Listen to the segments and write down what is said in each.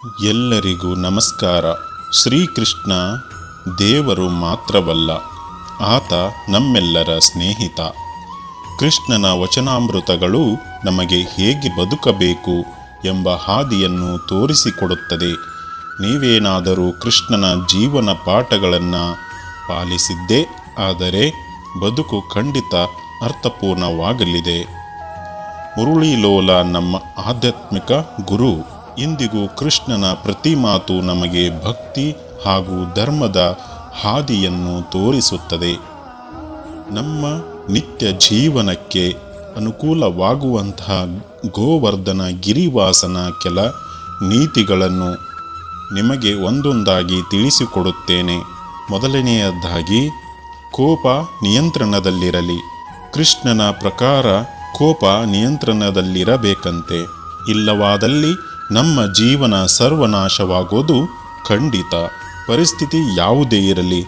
ಎಲ್ಲರಿಗೂ ನಮಸ್ಕಾರ. ಶ್ರೀಕೃಷ್ಣ ದೇವರು ಮಾತ್ರವಲ್ಲ, ಆತ ನಮ್ಮೆಲ್ಲರ ಸ್ನೇಹಿತ. ಕೃಷ್ಣನ ವಚನಾಮೃತಗಳು ನಮಗೆ ಹೇಗೆ ಬದುಕಬೇಕು ಎಂಬ ಹಾದಿಯನ್ನು ತೋರಿಸಿಕೊಡುತ್ತದೆ. ನೀವೇನಾದರೂ ಕೃಷ್ಣನ ಜೀವನ ಪಾಠಗಳನ್ನು ಪಾಲಿಸಿದ್ದೇ ಆದರೆ ಬದುಕು ಖಂಡಿತ ಅರ್ಥಪೂರ್ಣವಾಗಲಿದೆ. ಮುರುಳಿಲೋಲ ನಮ್ಮ ಆಧ್ಯಾತ್ಮಿಕ ಗುರು. ಇಂದಿಗೂ ಕೃಷ್ಣನ ಪ್ರತಿ ಮಾತು ನಮಗೆ ಭಕ್ತಿ ಹಾಗೂ ಧರ್ಮದ ಹಾದಿಯನ್ನು ತೋರಿಸುತ್ತದೆ. ನಮ್ಮ ನಿತ್ಯ ಜೀವನಕ್ಕೆ ಅನುಕೂಲವಾಗುವಂತಹ ಗೋವರ್ಧನ ಗಿರಿವಾಸನ ಕೆಲ ನೀತಿಗಳನ್ನು ನಿಮಗೆ ಒಂದೊಂದಾಗಿ ತಿಳಿಸಿಕೊಡುತ್ತೇನೆ. ಮೊದಲನೆಯದಾಗಿ, ಕೋಪ ನಿಯಂತ್ರಣದಲ್ಲಿರಲಿ. ಕೃಷ್ಣನ ಪ್ರಕಾರ ಕೋಪ ನಿಯಂತ್ರಣದಲ್ಲಿರಬೇಕಂತೆ. ಇಲ್ಲವಾದಲ್ಲಿ ನಮ್ಮ ಜೀವನ ಸರ್ವನಾಶವಾಗೋದು ಖಂಡಿತ. ಪರಿಸ್ಥಿತಿ ಯಾವುದೇ ಇರಲಿ.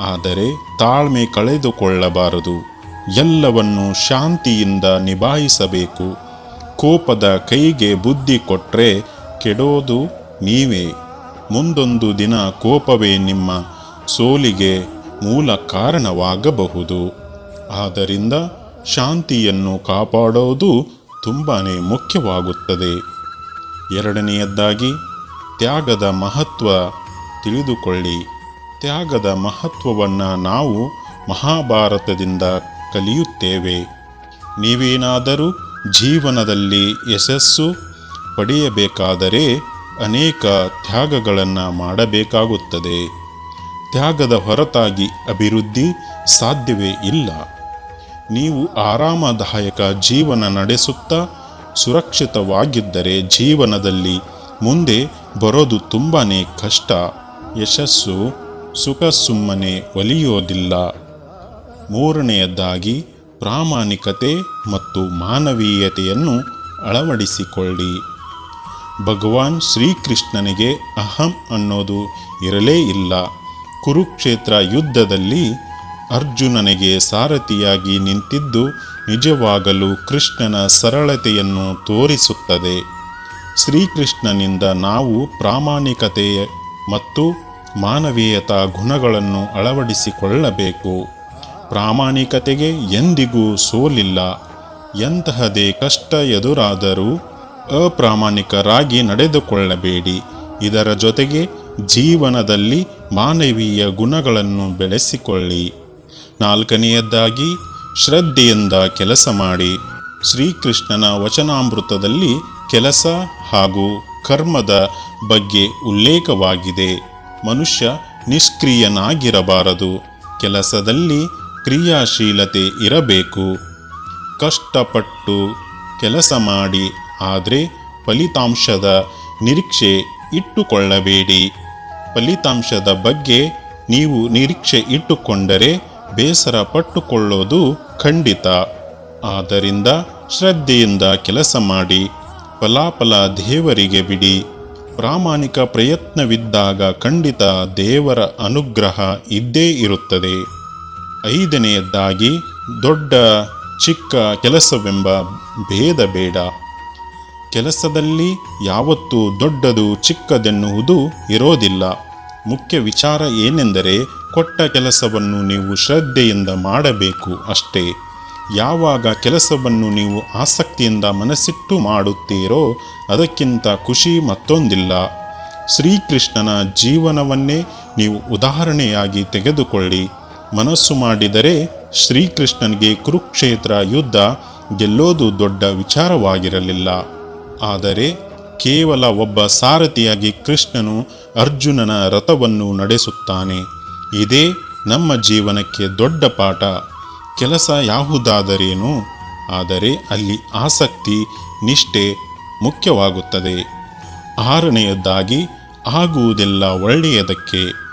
ಆದರೆ ತಾಳ್ಮೆ ಕಳೆದುಕೊಳ್ಳಬಾರದು. ಎಲ್ಲವನ್ನು ಶಾಂತಿಯಿಂದ ನಿಭಾಯಿಸಬೇಕು. ಕೋಪದ ಕೈಗೆ ಬುದ್ಧಿ ಕೊಟ್ಟರೆ ಕೆಡೋದು ನೀವೇ. ಮುಂದೊಂದು ದಿನ ಕೋಪವೇ ನಿಮ್ಮ ಸೋಲಿಗೆ ಮೂಲ ಕಾರಣವಾಗಬಹುದು. ಆದ್ದರಿಂದ ಶಾಂತಿಯನ್ನು ಕಾಪಾಡೋದು ತುಂಬಾ ಮುಖ್ಯವಾಗುತ್ತದೆ. ಎರಡನೆಯದ್ದಾಗಿ, ತ್ಯಾಗದ ಮಹತ್ವ ತಿಳಿದುಕೊಳ್ಳಿ. ತ್ಯಾಗದ ಮಹತ್ವವನ್ನು ನಾವು ಮಹಾಭಾರತದಿಂದ ಕಲಿಯುತ್ತೇವೆ. ನೀವೇನಾದರೂ ಜೀವನದಲ್ಲಿ ಯಶಸ್ಸು ಪಡೆಯಬೇಕಾದರೆ ಅನೇಕ ತ್ಯಾಗಗಳನ್ನು ಮಾಡಬೇಕಾಗುತ್ತದೆ. ತ್ಯಾಗದ ಹೊರತಾಗಿ ಅಭಿವೃದ್ಧಿ ಸಾಧ್ಯವೇ ಇಲ್ಲ. ನೀವು ಆರಾಮದಾಯಕ ಜೀವನ ನಡೆಸುತ್ತಾ ಸುರಕ್ಷಿತವಾಗಿದ್ದರೆ ಜೀವನದಲ್ಲಿ ಮುಂದೆ ಬರೋದು ತುಂಬಾ ಕಷ್ಟ. ಯಶಸ್ಸು ಸುಖ ಸುಮ್ಮನೆ ಒಲಿಯೋದಿಲ್ಲ. ಮೂರನೆಯದಾಗಿ ಪ್ರಾಮಾಣಿಕತೆ ಮತ್ತು ಮಾನವೀಯತೆಯನ್ನು ಅಳವಡಿಸಿಕೊಳ್ಳಿ. ಭಗವಾನ್ ಶ್ರೀಕೃಷ್ಣನಿಗೆ ಅಹಂ ಅನ್ನೋದು ಇರಲೇ ಇಲ್ಲ. ಕುರುಕ್ಷೇತ್ರ ಯುದ್ಧದಲ್ಲಿ ಅರ್ಜುನನಿಗೆ ಸಾರಥಿಯಾಗಿ ನಿಂತಿದ್ದು ನಿಜವಾಗಲೂ ಕೃಷ್ಣನ ಸರಳತೆಯನ್ನು ತೋರಿಸುತ್ತದೆ. ಶ್ರೀಕೃಷ್ಣನಿಂದ ನಾವು ಪ್ರಾಮಾಣಿಕತೆ ಮತ್ತು ಮಾನವೀಯತಾ ಗುಣಗಳನ್ನು ಅಳವಡಿಸಿಕೊಳ್ಳಬೇಕು. ಪ್ರಾಮಾಣಿಕತೆಗೆ ಎಂದಿಗೂ ಸೋಲಿಲ್ಲ. ಎಂತಹದೇ ಕಷ್ಟ ಎದುರಾದರೂ ಅಪ್ರಾಮಾಣಿಕರಾಗಿ ನಡೆದುಕೊಳ್ಳಬೇಡಿ. ಇದರ ಜೊತೆಗೆ ಜೀವನದಲ್ಲಿ ಮಾನವೀಯ ಗುಣಗಳನ್ನು ಬೆಳೆಸಿಕೊಳ್ಳಿ. ನಾಲ್ಕನೆಯದ್ದಾಗಿ ಶ್ರದ್ಧೆಯಿಂದ ಕೆಲಸ ಮಾಡಿ ಶ್ರೀಕೃಷ್ಣನ ವಚನಾಮೃತದಲ್ಲಿ ಕೆಲಸ ಹಾಗೂ ಕರ್ಮದ ಬಗ್ಗೆ ಉಲ್ಲೇಖವಾಗಿದೆ. ಮನುಷ್ಯ ನಿಷ್ಕ್ರಿಯನಾಗಿರಬಾರದು. ಕೆಲಸದಲ್ಲಿ ಕ್ರಿಯಾಶೀಲತೆ ಇರಬೇಕು. ಕಷ್ಟಪಟ್ಟು ಕೆಲಸ ಮಾಡಿ ಆದರೆ ಫಲಿತಾಂಶದ ನಿರೀಕ್ಷೆ ಇಟ್ಟುಕೊಳ್ಳಬೇಡಿ. ಫಲಿತಾಂಶದ ಬಗ್ಗೆ ನೀವು ನಿರೀಕ್ಷೆ ಇಟ್ಟುಕೊಂಡರೆ ಬೇಸರ ಪಟ್ಟುಕೊಳ್ಳೋದು ಖಂಡಿತ. ಆದ್ದರಿಂದ ಶ್ರದ್ಧೆಯಿಂದ ಕೆಲಸ ಮಾಡಿ ಫಲಾಫಲ ದೇವರಿಗೆ ಬಿಡಿ. ಪ್ರಾಮಾಣಿಕ ಪ್ರಯತ್ನವಿದ್ದಾಗ ಖಂಡಿತ ದೇವರ ಅನುಗ್ರಹ ಇದ್ದೇ ಇರುತ್ತದೆ. ಐದನೆಯದ್ದಾಗಿ, ದೊಡ್ಡ ಚಿಕ್ಕ ಕೆಲಸವೆಂಬ ಭೇದ ಬೇಡ. ಕೆಲಸದಲ್ಲಿ ಯಾವತ್ತೂ ದೊಡ್ಡದು ಚಿಕ್ಕದೆನ್ನುವುದು ಇರೋದಿಲ್ಲ. ಮುಖ್ಯ ವಿಚಾರ ಏನೆಂದರೆ ಕೊಟ್ಟ ಕೆಲಸವನ್ನು ನೀವು ಶ್ರದ್ಧೆಯಿಂದ ಮಾಡಬೇಕು ಅಷ್ಟೇ. ಯಾವಾಗ ಕೆಲಸವನ್ನು ನೀವು ಆಸಕ್ತಿಯಿಂದ ಮನಸ್ಸಿಟ್ಟು ಮಾಡುತ್ತೀರೋ ಅದಕ್ಕಿಂತ ಖುಷಿ ಮತ್ತೊಂದಿಲ್ಲ. ಶ್ರೀಕೃಷ್ಣನ ಜೀವನವನ್ನೇ ನೀವು ಉದಾಹರಣೆಯಾಗಿ ತೆಗೆದುಕೊಳ್ಳಿ. ಮನಸ್ಸು ಮಾಡಿದರೆ ಶ್ರೀಕೃಷ್ಣನಿಗೆ ಕುರುಕ್ಷೇತ್ರ ಯುದ್ಧ ಗೆಲ್ಲೋದು ದೊಡ್ಡ ವಿಚಾರವಾಗಿರಲಿಲ್ಲ. ಆದರೆ ಕೇವಲ ಒಬ್ಬ ಸಾರಥಿಯಾಗಿ ಕೃಷ್ಣನು ಅರ್ಜುನನ ರಥವನ್ನು ನಡೆಸುತ್ತಾನೆ. ಇದೇ ನಮ್ಮ ಜೀವನಕ್ಕೆ ದೊಡ್ಡ ಪಾಠ. ಕೆಲಸ ಯಾವುದಾದರೇನು, ಆದರೆ ಅಲ್ಲಿ ಆಸಕ್ತಿ, ನಿಷ್ಠೆ ಮುಖ್ಯವಾಗುತ್ತದೆ. ಆರನೆಯದ್ದಾಗಿ, ಆಗುವುದೆಲ್ಲ ಒಳ್ಳೆಯದಕ್ಕೆ.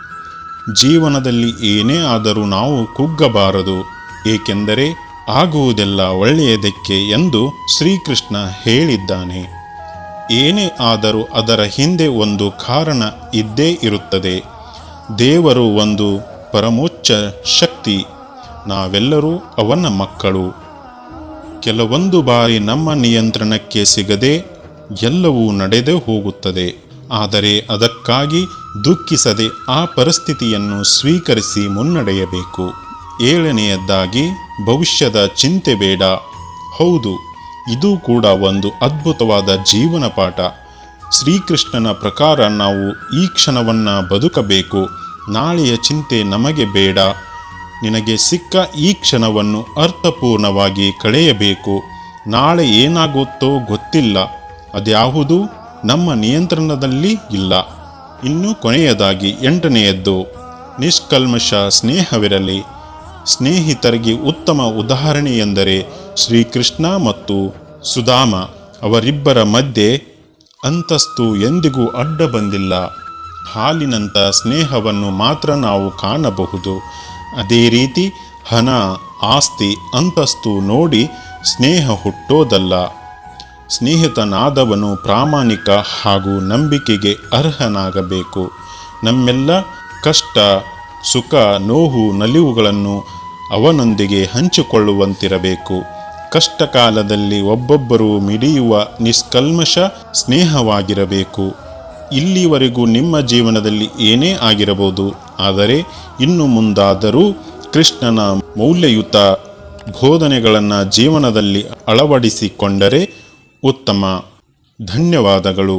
ಜೀವನದಲ್ಲಿ ಏನೇ ಆದರೂ ನಾವು ಕುಗ್ಗಬಾರದು, ಏಕೆಂದರೆ ಆಗುವುದೆಲ್ಲ ಒಳ್ಳೆಯದಕ್ಕೆ ಎಂದು ಶ್ರೀಕೃಷ್ಣ ಹೇಳಿದ್ದಾನೆ. ಏನೇ ಆದರೂ ಅದರ ಹಿಂದೆ ಒಂದು ಕಾರಣ ಇದ್ದೇ ಇರುತ್ತದೆ. ದೇವರು ಒಂದು ಪರಮೋಚ್ಚ ಶಕ್ತಿ. ನಾವೆಲ್ಲರೂ ಅವನ ಮಕ್ಕಳು. ಕೆಲವೊಂದು ಬಾರಿ ನಮ್ಮ ನಿಯಂತ್ರಣಕ್ಕೆ ಸಿಗದೆ ಎಲ್ಲವೂ ನಡೆದೇ ಹೋಗುತ್ತದೆ. ಆದರೆ ಅದಕ್ಕಾಗಿ ದುಃಖಿಸದೆ ಆ ಪರಿಸ್ಥಿತಿಯನ್ನು ಸ್ವೀಕರಿಸಿ ಮುನ್ನಡೆಯಬೇಕು. ಏಳನೆಯದ್ದಾಗಿ, ಭವಿಷ್ಯದ ಚಿಂತೆ ಬೇಡ. ಹೌದು, ಇದು ಕೂಡ ಒಂದು ಅದ್ಭುತವಾದ ಜೀವನ ಪಾಠ. ಶ್ರೀಕೃಷ್ಣನ ಪ್ರಕಾರ ನಾವು ಈ ಕ್ಷಣವನ್ನು ಬದುಕಬೇಕು. ನಾಳೆಯ ಚಿಂತೆ ನಮಗೆ ಬೇಡ. ನಿನಗೆ ಸಿಕ್ಕ ಈ ಕ್ಷಣವನ್ನು ಅರ್ಥಪೂರ್ಣವಾಗಿ ಕಳೆಯಬೇಕು. ನಾಳೆ ಏನಾಗುತ್ತೋ ಗೊತ್ತಿಲ್ಲ. ಅದ್ಯಾವುದೂ ನಮ್ಮ ನಿಯಂತ್ರಣದಲ್ಲಿ ಇಲ್ಲ. ಇನ್ನು ಕೊನೆಯದಾಗಿ ಎಂಟನೆಯದ್ದು, ನಿಷ್ಕಲ್ಮಶ ಸ್ನೇಹವಿರಲಿ. ಸ್ನೇಹಿತರಿಗೆ ಉತ್ತಮ ಉದಾಹರಣೆ ಎಂದರೆ ಶ್ರೀಕೃಷ್ಣ ಮತ್ತು ಸುಧಾಮ ಅವರಿಬ್ಬರ ಮಧ್ಯೆ ಅಂತಸ್ತು ಎಂದಿಗೂ ಅಡ್ಡ ಬಂದಿಲ್ಲ. ಹಾಲಿನಂಥ ಸ್ನೇಹವನ್ನು ಮಾತ್ರ ನಾವು ಕಾಣಬಹುದು. ಅದೇ ರೀತಿ ಹಣ, ಆಸ್ತಿ, ಅಂತಸ್ತು ನೋಡಿ ಸ್ನೇಹ ಹುಟ್ಟೋದಲ್ಲ. ಸ್ನೇಹಿತನಾದವನು ಪ್ರಾಮಾಣಿಕ ಹಾಗೂ ನಂಬಿಕೆಗೆ ಅರ್ಹನಾಗಬೇಕು. ನಮ್ಮೆಲ್ಲ ಕಷ್ಟ, ಸುಖ, ನೋವು, ನಲಿವುಗಳನ್ನು ಅವನೊಂದಿಗೆ ಹಂಚಿಕೊಳ್ಳುವಂತಿರಬೇಕು. ಕಷ್ಟ ಕಾಲದಲ್ಲಿ ಒಬ್ಬೊಬ್ಬರು ಮಿಡಿಯುವ ನಿಷ್ಕಲ್ಮಶ ಸ್ನೇಹವಾಗಿರಬೇಕು. ಇಲ್ಲಿವರೆಗೂ ನಿಮ್ಮ ಜೀವನದಲ್ಲಿ ಏನೇ ಆಗಿರಬಹುದು, ಆದರೆ ಇನ್ನು ಮುಂದಾದರೂ ಕೃಷ್ಣನ ಮೌಲ್ಯಯುತ ಬೋಧನೆಗಳನ್ನು ಜೀವನದಲ್ಲಿ ಅಳವಡಿಸಿಕೊಂಡರೆ ಉತ್ತಮ. ಧನ್ಯವಾದಗಳು.